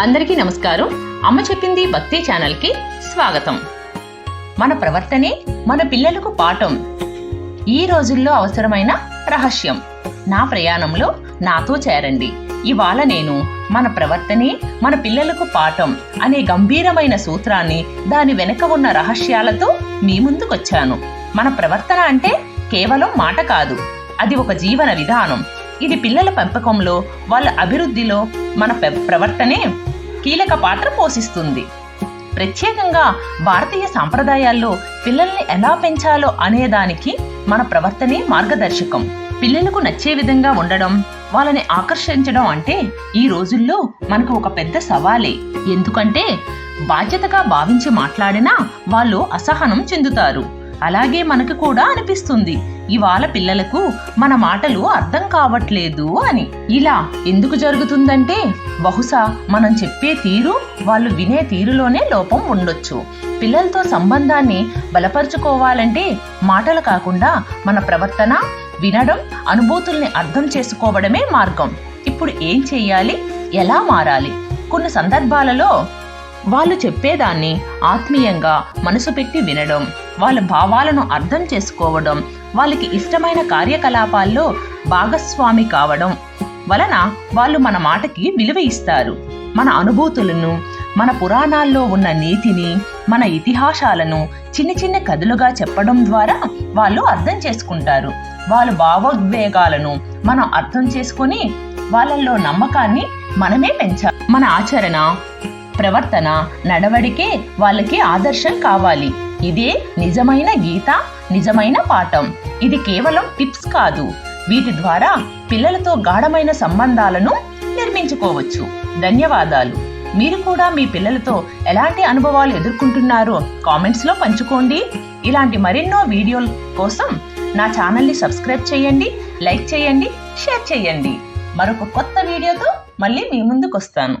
అందరికీ నమస్కారం. అమ్మ చెప్పింది భక్తి ఛానల్కి స్వాగతం. మన ప్రవర్తనే మన పిల్లలకు పాఠం. ఈ రోజుల్లో అవసరమైన రహస్యం. నా ప్రయాణంలో నాతో చేరండి. ఇవాళ నేను మన ప్రవర్తనే మన పిల్లలకు పాఠం అనే గంభీరమైన సూత్రాన్ని దాని వెనుక ఉన్న రహస్యాలతో మీ ముందుకొచ్చాను. మన ప్రవర్తన అంటే కేవలం మాట కాదు. అది ఒక జీవన విధానం. ఇది పిల్లల పెంపకంలో వాళ్ళ అభివృద్ధిలో మన పె- ప్రవర్తనే కీలక పాత్ర పోషిస్తుంది. ప్రత్యేకంగా భారతీయ సాంప్రదాయాల్లో పిల్లల్ని ఎలా పెంచాలో అనేదానికి మన ప్రవర్తనే మార్గదర్శకం. పిల్లలకు నచ్చే విధంగా ఉండడం వాళ్ళని ఆకర్షించడం అంటే ఈ రోజుల్లో మనకు ఒక పెద్ద సవాలే. ఎందుకంటే బాధ్యతగా భావించి మాట్లాడినా వాళ్ళు అసహనం చెందుతారు. అలాగే మనకు కూడా అనిపిస్తుంది. ఇవాళ పిల్లలకు మన మాటలు అర్థం కావట్లేదు అని. ఇలా ఎందుకు జరుగుతుందంటే బహుశా మనం చెప్పే తీరు వాళ్ళు వినే తీరులోనే లోపం ఉండొచ్చు. పిల్లలతో సంబంధాన్ని బలపరుచుకోవాలంటే మాటలు కాకుండా మన ప్రవర్తన వినడం అనుభూతుల్ని అర్థం చేసుకోవడమే మార్గం. ఇప్పుడు ఏం చేయాలి? ఎలా మారాలి? కొన్ని సందర్భాలలో వాళ్ళు చెప్పేదాన్ని ఆత్మీయంగా మనసు పెట్టి వినడం వాళ్ళ భావాలను అర్థం చేసుకోవడం వాళ్ళకి ఇష్టమైన కార్యకలాపాల్లో భాగస్వామి కావడం వలన వాళ్ళు మన మాటకి విలువ ఇస్తారు. మన అనుభూతులను మన పురాణాల్లో ఉన్న నీతిని మన ఇతిహాసాలను చిన్న చిన్న కథలుగా చెప్పడం ద్వారా వాళ్ళు అర్థం చేసుకుంటారు. వాళ్ళ భావోద్వేగాలను మనం అర్థం చేసుకొని వాళ్ళల్లో నమ్మకాన్ని మనమే పెంచాలి. మన ఆచరణ ప్రవర్తన నడవడికే వాళ్ళకి ఆదర్శం కావాలి. ఇదే నిజమైన గీత నిజమైన పాఠం. ఇది కేవలం టిప్స్ కాదు. వీటి ద్వారా పిల్లలతో గాఢమైన సంబంధాలను నిర్మించుకోవచ్చు. ధన్యవాదాలు. మీరు కూడా మీ పిల్లలతో ఎలాంటి అనుభవాలు ఎదుర్కొంటున్నారో కామెంట్స్లో పంచుకోండి. ఇలాంటి మరెన్నో వీడియోల కోసం నా ఛానల్ని సబ్స్క్రైబ్ చేయండి లైక్ చేయండి షేర్ చేయండి. మరొక కొత్త వీడియోతో మళ్ళీ మీ ముందుకు వస్తాను